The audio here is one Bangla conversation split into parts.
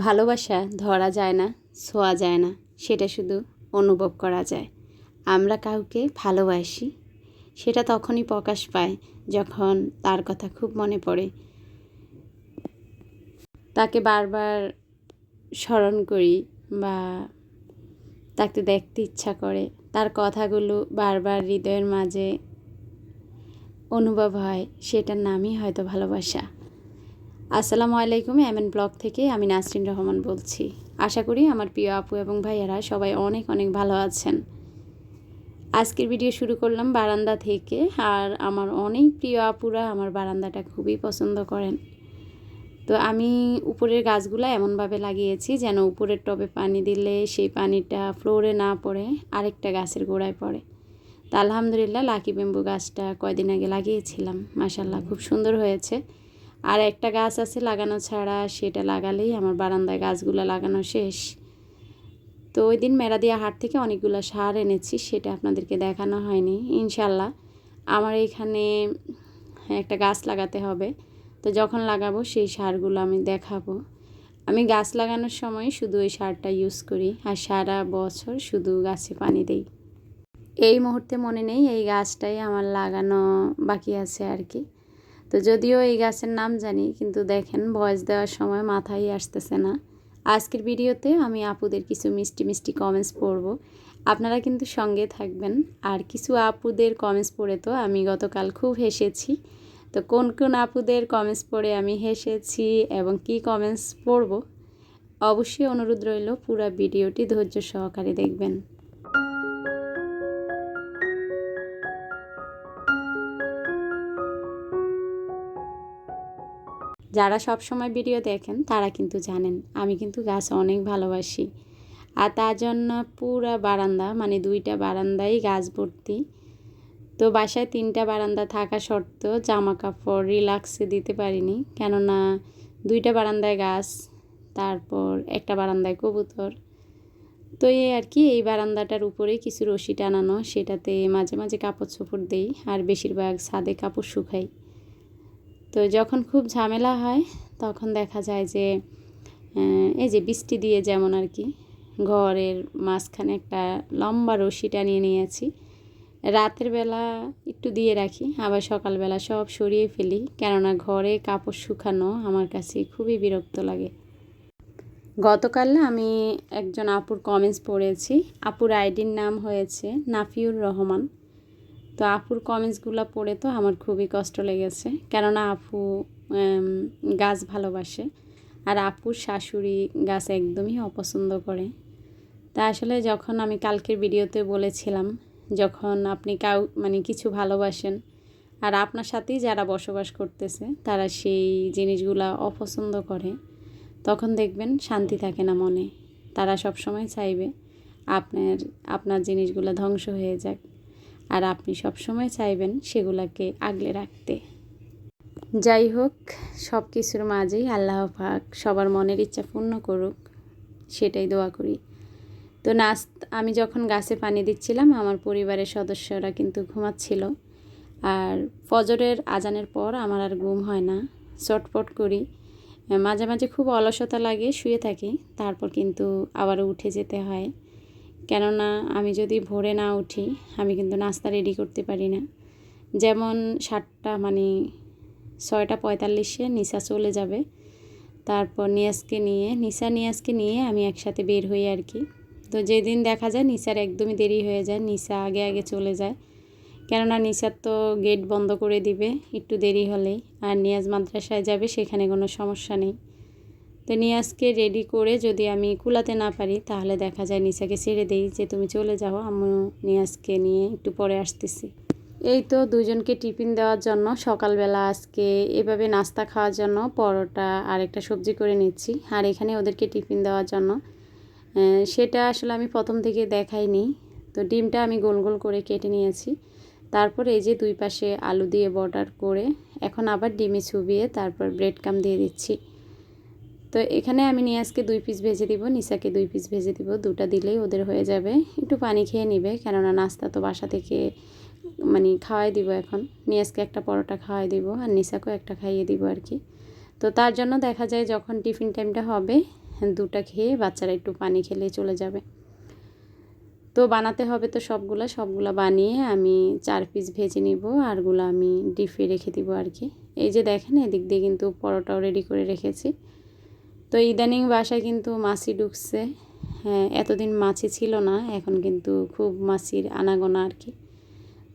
ভালোবাসা ধরা যায় না, ছোঁয়া যায় না, সেটা শুধু অনুভব করা যায়। আমরা কাউকে ভালোবাসি, সেটা তখনই প্রকাশ পায় যখন তার কথা খুব মনে পড়ে। তাকে বারবার স্মরণ করি বা তাকে দেখতে ইচ্ছা করে। তার কথাগুলো বারবার হৃদয়ের মাঝে অনুভব হয়, সেটার নামই হয়তো ভালোবাসা। আসসালামু আলাইকুম, এমএন ব্লগ থেকে আমি নাসরিন রহমান বলছি। আশা করি আমার প্রিয় আপু এবং ভাইয়ারা সবাই অনেক অনেক ভালো আছেন। আজকের ভিডিও শুরু করলাম বারান্দা থেকে, আর আমার অনেক প্রিয় আপুরা আমার বারান্দাটা খুবই পছন্দ করেন। তো আমি উপরের গাছগুলো এমনভাবে লাগিয়েছি যেন উপরের টবে পানি দিলে সেই পানিটা ফ্লোরে না পড়ে, আরেকটা গাছের গোড়ায় পড়ে। তা আলহামদুলিল্লাহ লাকি বেম্বু গাছটা কয়দিন আগে লাগিয়েছিলাম মাসাল্লাহ খুব সুন্দর হয়েছে। আর একটা গাছ আছে লাগানো ছাড়া, সেটা লাগালেই আমার বারান্দায় গাছগুলো লাগানো শেষ। তো ওই দিন মেরাদিয়া হাট থেকে অনেকগুলো সার এনেছি, সেটা আপনাদেরকে দেখানো হয়নি, ইনশাল্লাহ। আমার এখানে একটা গাছ লাগাতে হবে, তো যখন লাগাবো সেই সারগুলো আমি দেখাবো। আমি গাছ লাগানোর সময় শুধু ওই সারটা ইউজ করি, আর সারা বছর শুধু গাছে পানি দেই। এই মুহূর্তে মনে নেই এই গাছটাই আমার লাগানো বাকি আছে আর কি। তো যদিও এই গাছের নাম জানি, কিন্তু দেখেন ভয়েস দেওয়ার সময় মাথায় আসতেছে না। আজকের ভিডিওতে আমি আপুদের কিছু মিষ্টি মিষ্টি কমেন্টস পড়ব। আপনারা কিন্তু সঙ্গে থাকবেন। আর কিছু আপুদের কমেন্টস পড়ে তো আমি গতকাল খুব হেসেছি। তো কোন কোন আপুদের কমেন্টস পড়ে আমি হেসেছি এবং কি কমেন্টস পড়ব? অবশ্যই অনুরোধ রইল পুরো ভিডিওটি ধৈর্য সহকারে দেখবেন। যারা সব সময় ভিডিও দেখেন, তারা কিন্তু জানেন, আমি কিন্তু গাছ অনেক ভালোবাসি। আর তার জন্য পুরা বারান্দা মানে দুইটা বারান্দাই গাছ ভর্তি। তো বাসায় তিনটা বারান্দা থাকা সত্ত্বেও জামা কাপড় রিল্যাক্সে দিতে পারিনি। কেননা দুইটা বারান্দায় গাছ, তারপর একটা বারান্দায় কবুতর। তো এই আর কি, এই বারান্দাটার উপরেই কিছু রশি টানানো, সেটাতে মাঝে মাঝে কাপড় চোপড় দেই, আর বেশিরভাগ ছাদে কাপড় শুকাই। তো যখন খুব ঝামেলা হয়, তখন দেখা যায় যে এই যে বৃষ্টি দিয়ে যেমন আর কি, ঘরের মাঝখানে একটা লম্বা রশি টানিয়ে নিয়েছি। রাতের বেলা একটু দিয়ে রাখি, আবার সকালবেলা সব সরিয়ে ফেলি। কেননা ঘরে কাপড় শুকানো আমার কাছে খুবই বিরক্ত লাগে। গতকাল আমি একজন আপুর কমেন্টস পড়েছি। আপুর আইডির নাম হয়েছে নাফিউর রহমান। তো আপুর কমেন্টসগুলো পড়ে তো আমার খুবই কষ্ট লেগেছে। কেননা আপু গাছ ভালোবাসে আর আপুর শাশুড়ি গাছ একদমই অপছন্দ করে। তা আসলে যখন আমি কালকের ভিডিওতে বলেছিলাম, যখন আপনি কাউ মানে কিছু ভালোবাসেন আর আপনার সাথেই যারা বসবাস করতেছে, তারা সেই জিনিসগুলা অপছন্দ করে, তখন দেখবেন শান্তি থাকে না মনে। তারা সব সময় চাইবে আপনার আপনার জিনিসগুলো ধ্বংস হয়ে যাক। আর আপনি সবসময় চাইবেন সেগুলোকে আগলে রাখতে। যাই হোক সব কিছুর মাঝেই আল্লাহ পাক সবার মনের ইচ্ছা পূর্ণ করুক, সেটাই দোয়া করি। তো নাচ আমি যখন গাছে পানি দিচ্ছিলাম, আমার পরিবারের সদস্যরা কিন্তু ঘুমাচ্ছিল। আর ফজরের আজানের পর আমার আর ঘুম হয় না। চটপট করি। মাঝে মাঝে খুব অলসতা লাগে, শুয়ে থাকি। তারপর কিন্তু আবারও উঠে যেতে হয়। কেননা আমি যদি ভোরে না উঠি, আমি কিন্তু নাস্তা রেডি করতে পারি না। যেমন সাতটা মানে ছয়টা পঁয়তাল্লিশে নিশা চলে যাবে। তারপর নিয়াজকে নিয়ে নিশা নিয়াজকে নিয়ে আমি একসাথে বের হই আর কি। তো যেদিন দেখা যায় নিশার একদমই দেরি হয়ে যায় নিশা আগে আগে চলে যায়। কেননা নিশার তো গেট বন্ধ করে দিবে, একটু দেরি হলেই। আর নিয়াজ মাদ্রাসায় যাবে, সেখানে কোনো সমস্যা নেই। তো নিয়াজকে রেডি করে যদি আমি কুলাতে না পারি, তাহলে দেখা যায় নিশাকে ছেড়ে দেই যে তুমি চলে যাও আমি নিয়াজকে নিয়ে একটু পরে আসতেছি। এই তো দুজনকে টিফিন দেওয়ার জন্য সকালবেলা আজকে এভাবে নাস্তা খাওয়ার জন্য পরোটা আর একটা সবজি করে নিচ্ছি। আর এখানে ওদেরকে টিফিন দেওয়ার জন্য। সেটা আসলে আমি প্রথম থেকে দেখাইনি। তো ডিমটা আমি গোল গোল করে কেটে নিয়েছি। তারপর এই যে দুই পাশে আলু দিয়ে বর্ডার করে এখন আবার ডিমে ছুবিয়ে তারপর ব্রেড কাম দিয়ে দিচ্ছি। তো এখানে আমি নিয়াজকে দুই পিস ভেজে দিব, নিসাকে দুই পিস ভেজে দিব। দুটা দিলেই ওদের হয়ে যাবে। একটু পানি খেয়ে নিবে, কেননা নাস্তা তো বাসা থেকে মানে খাওয়াই দিব এখন। নিয়াজকে একটা পরোটা খাওয়াই দিব আর নিসাকেও একটা খাইয়ে দিব আর কি। তো তার জন্য দেখা যায় যখন টিফিন টাইমটা হবে, দুটা খেয়ে বাচ্চারা একটু পানি খেলে চলে যাবে। তো বানাতে হবে তো সবগুলা সবগুলা বানিয়ে আমি চার পিস ভেজে নিব, আরগুলো আমি ডিপে রেখে দিব আর কি। এই যে দেখেন, এদিক দিয়ে কিন্তু পরোটাও রেডি করে রেখেছি। তো ইদানিং বাসায় কিন্তু মাছি ঢুকছে। হ্যাঁ এতদিন মাছি ছিল না, এখন কিন্তু খুব মাছির আনাগোনা আর কি।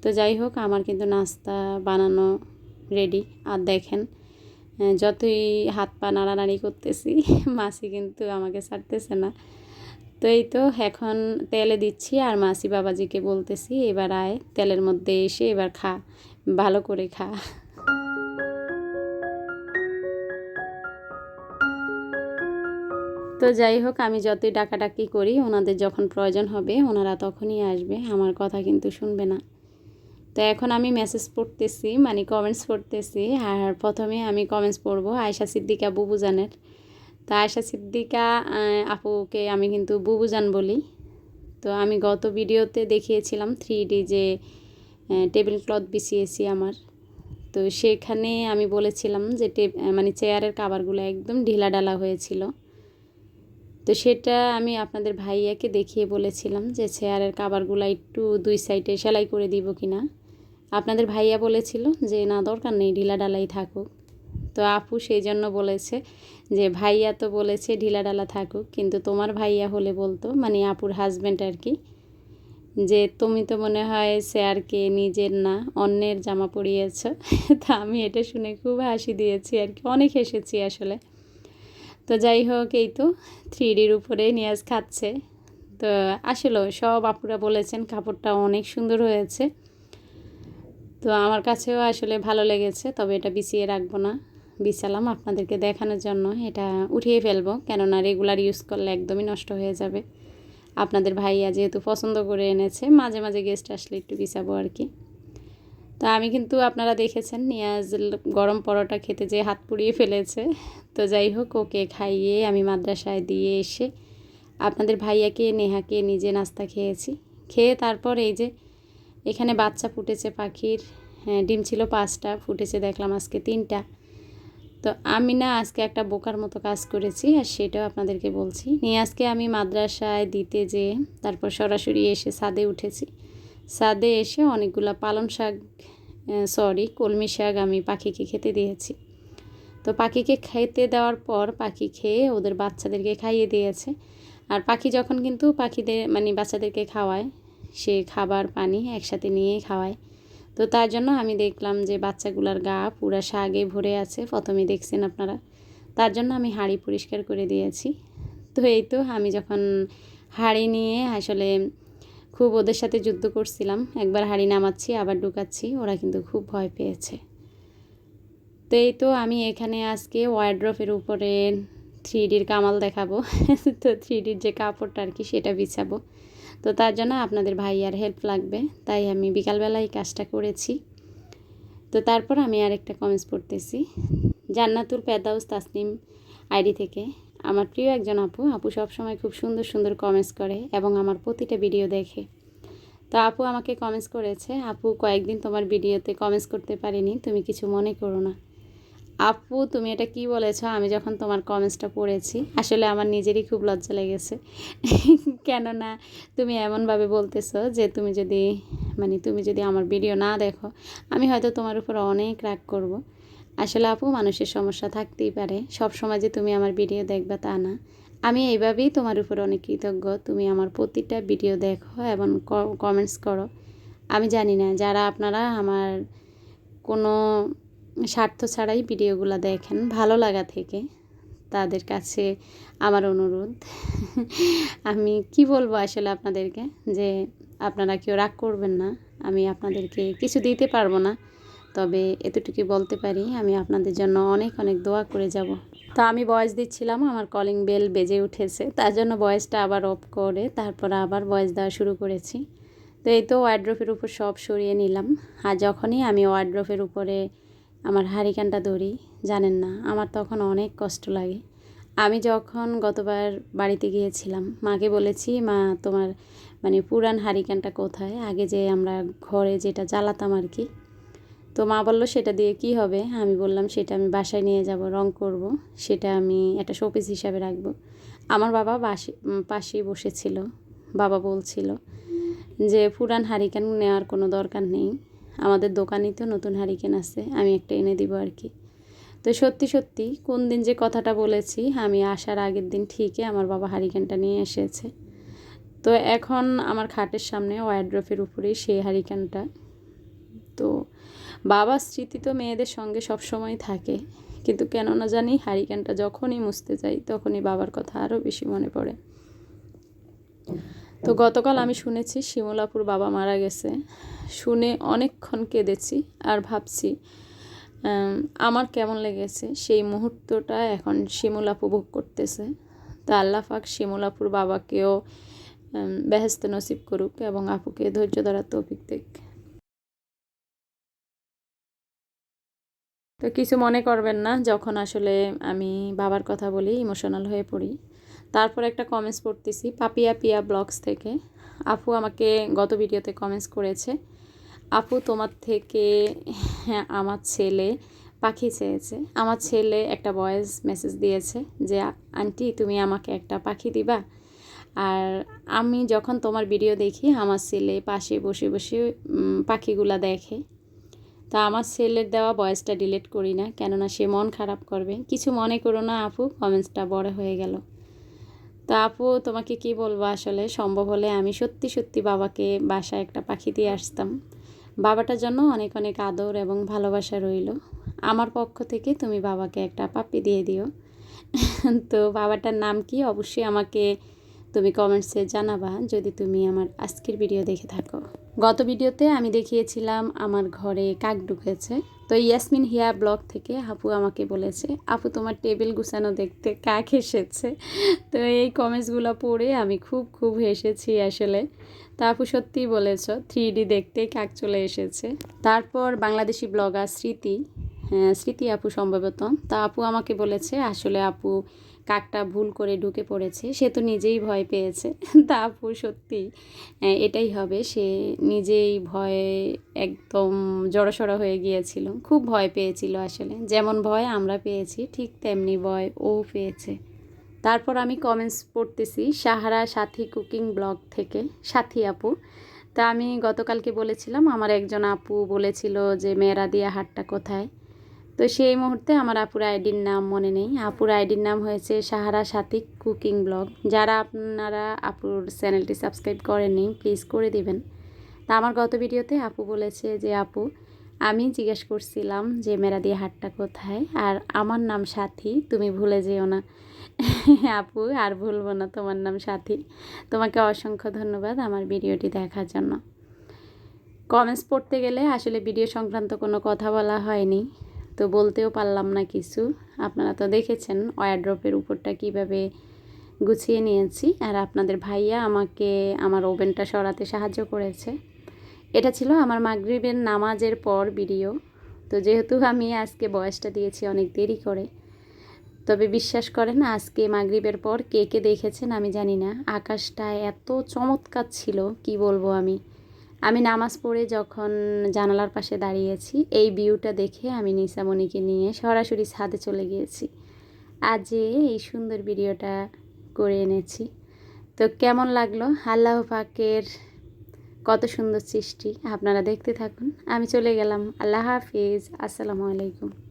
তো যাই হোক, আমার কিন্তু নাস্তা বানানো রেডি আর দেখেন যতই হাত পা নাড়ানাড়ি করতেছি, মাছি কিন্তু আমাকে ছাড়তেছে না। তো এই তো, এখন তেলে দিচ্ছি আর মাসি বাবাজিকে বলতেছি, এবার আয়, তেলের মধ্যে এসে এবার খা, ভালো করে খা। তো যাই হোক, আমি যতই ডাকাডাকি করি, ওনাদের যখন প্রয়োজন হবে, ওনারা তখনই আসবে। আমার কথা কিন্তু শুনবে না। তো এখন আমি মেসেজ পড়তেছি মানে কমেন্টস পড়তেছি, আর প্রথমে আমি কমেন্টস পড়ব আয়সা সিদ্দিকা বুবুজানের। তো আয়সা সিদ্দিকা আপুকে আমি কিন্তু বুবুজান বলি। তো আমি গত ভিডিওতে দেখিয়েছিলাম থ্রি ডি যে টেবিল ক্লথ বিছিয়েছি আমার। তো সেখানে আমি বলেছিলাম যে মানে চেয়ারের কাবারগুলো একদম ঢিলা ডালা হয়েছিল। তো সেটা আমি আপনাদের ভাইয়াকে দেখিয়ে বলেছিলাম যে চেয়ারের কাবারগুলো একটু দুই সাইডে সেলাই করে দিব কি না আপনাদের ভাইয়া বলেছিল যে, না, দরকার নেই, ঢিলা ডালাই থাকুক। তো আপু সেই জন্য বলেছে যে, ভাইয়া তো বলেছে ঢিলা ডালা থাকুক, কিন্তু তোমার ভাইয়া হলে বলতো মানে আপুর হাজব্যান্ড আর কি, যে, তুমি তো মনে হয় স্যারকে নিজের না, অন্যের জামা পরিয়েছ। তা আমি এটা শুনে খুব হাসি দিয়েছি আর কি, অনেক হেসেছি আসলে। তো যাই হোক, এই তো থ্রি ডির উপরে নিয়াজ খাচ্ছে। তো আসলে সব আপুরা বলেছেন কাপড়টা অনেক সুন্দর হয়েছে। তো আমার কাছেও আসলে ভালো লেগেছে, তবে এটা বিছিয়ে রাখব না। বিছালাম আপনাদেরকে দেখানোর জন্য, এটা উঠিয়ে ফেলব, কেননা রেগুলার ইউজ করলে একদমই নষ্ট হয়ে যাবে। আপনাদের ভাইয়া যেহেতু পছন্দ করে এনেছে, মাঝে মাঝে গেস্ট আসলে একটু বিছাবো আর কি। তো আমি কিন্তু আপনারা দেখেছেন নিয়াজ গরম পরোটা খেতে যে হাত পুড়িয়ে ফেলেছে। তো যাই হোক, ওকে খাইয়ে আমি মাদ্রাসায় দিয়ে এসে আপনাদের ভাইয়াকে, নেহাকে নিজে নাস্তা খেয়েছি। খেয়ে তারপর এই যে এখানে বাচ্চা ফুটেছে পাখির হ্যাঁ ডিম ছিল পাঁচটা, ফুটেছে দেখলাম আজকে তিনটা। তো আমি না আজকে একটা বোকার মতো কাজ করেছি আর সেটাও আপনাদেরকে বলছি। নিয়ে আজকে আমি মাদ্রাসায় দিতে যেয়ে তারপর সরাসরি এসে ছাদে উঠেছি। ছাদে এসে অনেকগুলো পালং শাক সরি কলমি শাক আমি পাখিকে খেতে দিয়েছি। তো পাখিকে খেতে দেওয়ার পর পাখি খেয়ে ওদের বাচ্চাদেরকে খাইয়ে দিয়েছে। আর পাখি যখন কিন্তু পাখিদের মানে বাচ্চাদেরকে খাওয়ায়, সে খাবার, পানি একসাথে নিয়ে খাওয়ায়। তো তার জন্য আমি দেখলাম যে বাচ্চাগুলার গা পুরা শাগে ভরে আছে, প্রথমে দেখছেন আপনারা। তার জন্য আমি হাঁড়ি পরিষ্কার করে দিয়েছি। তো এই তো আমি যখন হাঁড়ি নিয়ে আসলে খুব ওদের সাথে যুদ্ধ করছিলাম। একবার হাঁড়ি নামাচ্ছি, আবার ঢুকাচ্ছি। ওরা কিন্তু খুব ভয় পেয়েছে। তো এই তো আমি এখানে আজকে ওয়ার্ড্রফের উপরে থ্রি ডির কামাল দেখাবো। তো থ্রি ডির যে কাপড়টা আর কি, সেটা বিছাবো। তো তার জন্য আপনাদের ভাইয়ার হেল্প লাগবে। তাই আমি বিকালবেলায় কাজটা করেছি। তো তারপর আমি আরেকটা কমেন্টস পড়তেছি। জান্নাতুল পেদাউস তাসনিম আইডি থেকে। আমার প্রিয় একজন আপু আপু সবসময় খুব সুন্দর সুন্দর কমেন্টস করে এবং আমার প্রতিটা ভিডিও দেখে। তো আপু আমাকে কমেন্টস করেছে, আপু, কয়েকদিন তোমার ভিডিওতে কমেন্টস করতে পারিনি, তুমি কিছু মনে করো না। আপু, তুমি এটা কি বলেছ? আমি যখন তোমার কমেন্টসটা পড়েছি, আসলে আমার নিজেরই খুব লজ্জা লেগেছে। কেননা তুমি এমনভাবে বলতেছো যে তুমি যদি মানে তুমি যদি আমার ভিডিও না দেখো, আমি হয়তো তোমার উপর অনেক রাগ করব। আসলে আপু, মানুষের সমস্যা থাকতেই পারে। সব সময় যে তুমি আমার ভিডিও দেখবে তা না। আমি এইভাবেই তোমার উপর অনেক কৃতজ্ঞ। তুমি আমার প্রতিটা ভিডিও দেখো এবং কমেন্টস করো। আমি জানি না, যারা আপনারা আমার কোনো স্বার্থ ছাড়াই ভিডিওগুলো দেখেন, ভালো লাগা থেকে তাদের কাছে আমার অনুরোধ। আমি কি বলব আসলে আপনাদেরকে? যে আপনারা কেউ রাগ করবেন না। আমি আপনাদেরকে কিছু দিতে পারব না। তবে এতটুকু বলতে পারি, আমি আপনাদের জন্য অনেক অনেক দোয়া করে যাব। তো আমি বয়স দিচ্ছিলাম, আমার কলিং বেল বেজে উঠেছে, তার জন্য বয়সটা আবার অফ করে, তারপর আবার বয়স দেওয়া শুরু করেছি। তো এই তো ওয়ার্ড্রফের উপর সব সরিয়ে নিলাম। আর যখনই আমি ওয়ার্ড্রফের উপরে আমার হারিকানটা ধরি, জানেন না, আমার তখন অনেক কষ্ট লাগে। আমি যখন গতবার বাড়িতে গিয়েছিলাম, মাকে বলেছি, মা, তোমার মানে পুরান হারিকানটা কোথায়? আগে যে আমরা ঘরে যেটা জ্বালাতাম আর কি তো মা বলল, সেটা দিয়ে কি হবে? আমি বললাম, সেটা আমি বাসায় নিয়ে যাব, রং করব, সেটা আমি একটা শোপিস হিসাবে রাখব। আমার বাবা বাসে পাশেই বসেছিল। বাবা বলছিল যে পুরান হারিকেন নেওয়ার কোনো দরকার নেই। আমাদের দোকানেই তো নতুন হারিকেন আছে, আমি একটা এনে দিব আর কি। তো সত্যি সত্যি, কোন দিন যে কথাটা বলেছি, আমি আসার আগের দিন ঠিকই আমার বাবা হারিকেনটা নিয়ে এসেছে। তো এখন আমার খাটের সামনে ওয়ারড্রফের উপরেই সেই হারিকেনটা। তো বাবার স্মৃতি তো মেয়েদের সঙ্গে সব সময় থাকে। কিন্তু কেন না জানি হারিকেনটা যখনই মুছতে যাই, তখনই বাবার কথা আরও বেশি মনে পড়ে। তো গতকাল আমি শুনেছি শিমলাপুর বাবা মারা গেছে। শুনে অনেকক্ষণ কেঁদেছি আর ভাবছি আমার কেমন লেগেছে? সেই মুহূর্তটা এখন শিমুলাপু ভোগ করতেছে। তা আল্লাহ পাক শিমুলাপুর বাবাকেও বেহেস্ত নসিব করুক এবং আপুকে ধৈর্য ধরার তৌফিক দেখ তো কিছু মনে করবেন না যখন আসলে আমি বাবার কথা বলি ইমোশনাল হয়ে পড়ি। তারপর একটা কমেন্টস পড়তেছি পাপিয়া পিয়া ব্লগস থেকে। আপু আমাকে গত ভিডিওতে কমেন্টস করেছে আপু তোমার থেকে হ্যাঁ, আমার ছেলে পাখি চেয়েছে। আমার ছেলে একটা ভয়েস মেসেজ দিয়েছে যে আন্টি তুমি আমাকে একটা পাখি দিবা? আর আমি যখন তোমার ভিডিও দেখি আমার ছেলে পাশে বসে বসে পাখিগুলা দেখে। তা আমার ছেলের দেওয়া ভয়েসটা ডিলিট করি না, কেননা সে মন খারাপ করবে। কিছু মনে করো না আপু কমেন্টসটা বড় হয়ে গেল। তা আপু, তোমাকে কি বলব আসলে? সম্ভব হলে আমি সত্যি সত্যি বাবাকে বাসায় একটা পাখি দিয়ে আসতাম। বাবাটার জন্য অনেক অনেক আদর এবং ভালোবাসা রইল। আমার পক্ষ থেকে তুমি বাবাকে একটা পাপ্পি দিয়ে দিও। তো বাবাটার নাম কি? অবশ্যই আমাকে তুমি কমেন্টসে জানাবা, যদি তুমি আমার আজকের ভিডিও দেখে থাকো। গত ভিডিওতে আমি দেখিয়েছিলাম আমার ঘরে কাক ঢুকেছে। তো ইয়াসমিন হিয়া ব্লগ থেকে হাপু আমাকে বলেছে, আপু, তোমার টেবিল গুছানো দেখতে কাক এসেছে। তো এই কমেন্টসগুলো পড়ে আমি খুব খুব হেসেছি আসলে। তা আপু সত্যিই বলেছ থ্রি ডি দেখতেই কাক চলে এসেছে। তারপর বাংলাদেশি ব্লগার স্মৃতি হ্যাঁ স্মৃতি আপু সম্ভবত। তা আপু আমাকে বলেছে, আসলে আপু কাকটা ভুল করে ঢুকে পড়েছে, সে তো নিজেই ভয় পেয়েছে। তা আপু সত্যি এটাই হবে, সে নিজেই ভয়ে একদম জড়সড় হয়ে গিয়েছিল। খুব ভয় পেয়েছিল আসলে, যেমন ভয় আমরা পেয়েছি, ঠিক তেমনি ভয় ও পেয়েছে। তারপর আমি কমেন্টস পড়তেছি, সাহারা সাথী কুকিং ব্লগ থেকে, সাথী আপু। তা আমি গতকালকে বলেছিলাম, আমার একজন আপু বলেছিল যে, মেয়েরা দিয়া হাটটা কোথায়? তো সেই মুহূর্তে আমার আপুর আইডির নাম মনে নেই। আপুর আইডির নাম হয়েছে সাহারা সাথী কুকিং ব্লগ। যারা আপনারা আপুর চ্যানেলটি সাবস্ক্রাইব করেননি প্লিজ করে দিবেন। তা আমার গত ভিডিওতে আপু বলেছে যে, আপু, আমি জিজ্ঞেস করছিলাম যে মেরা দিয়ে হাটটা কোথায়? আর আমার নাম সাথী, তুমি ভুলে যেও না। আপু, আর ভুলবো না, তোমার নাম সাথী। তোমাকে অসংখ্য ধন্যবাদ আমার ভিডিওটি দেখার জন্য। কমেন্টস পড়তে গেলে আসলে ভিডিও সংক্রান্ত কোনো কথা বলা হয়নি। তো বলতেও পারলাম না কিছু। আপনারা তো দেখেছেন ওয়ারড্রপের উপরটা কীভাবে গুছিয়ে নিয়েছি। আর আপনাদের ভাইয়া আমাকে আমার ওভেনটা সরাতে সাহায্য করেছে। এটা ছিল আমার মাগরিবের নামাজের পর ভিডিও। তো যেহেতু আমি আজকে বয়সটা দিয়েছি অনেক দেরি করে। তবে বিশ্বাস করেন আজকে মাগরিবের পর কে কে দেখেছেন আমি জানি না। আকাশটা এত চমৎকার ছিল, কি বলব আমি। আমি নামাজ পড়ে যখন জানালার পাশে দাঁড়িয়েছি, এই ভিউটা দেখে আমি নিসামণিকে নিয়ে সরাসরি ছাদে চলে গিয়েছি। আজে এই সুন্দর ভিডিওটা করে এনেছি। তো কেমন লাগল? আল্লাহ পাকের কত সুন্দর সৃষ্টি। আপনারা দেখতে থাকুন। আমি চলে গেলাম। আল্লাহ হাফিজ। আসসালামু আলাইকুম।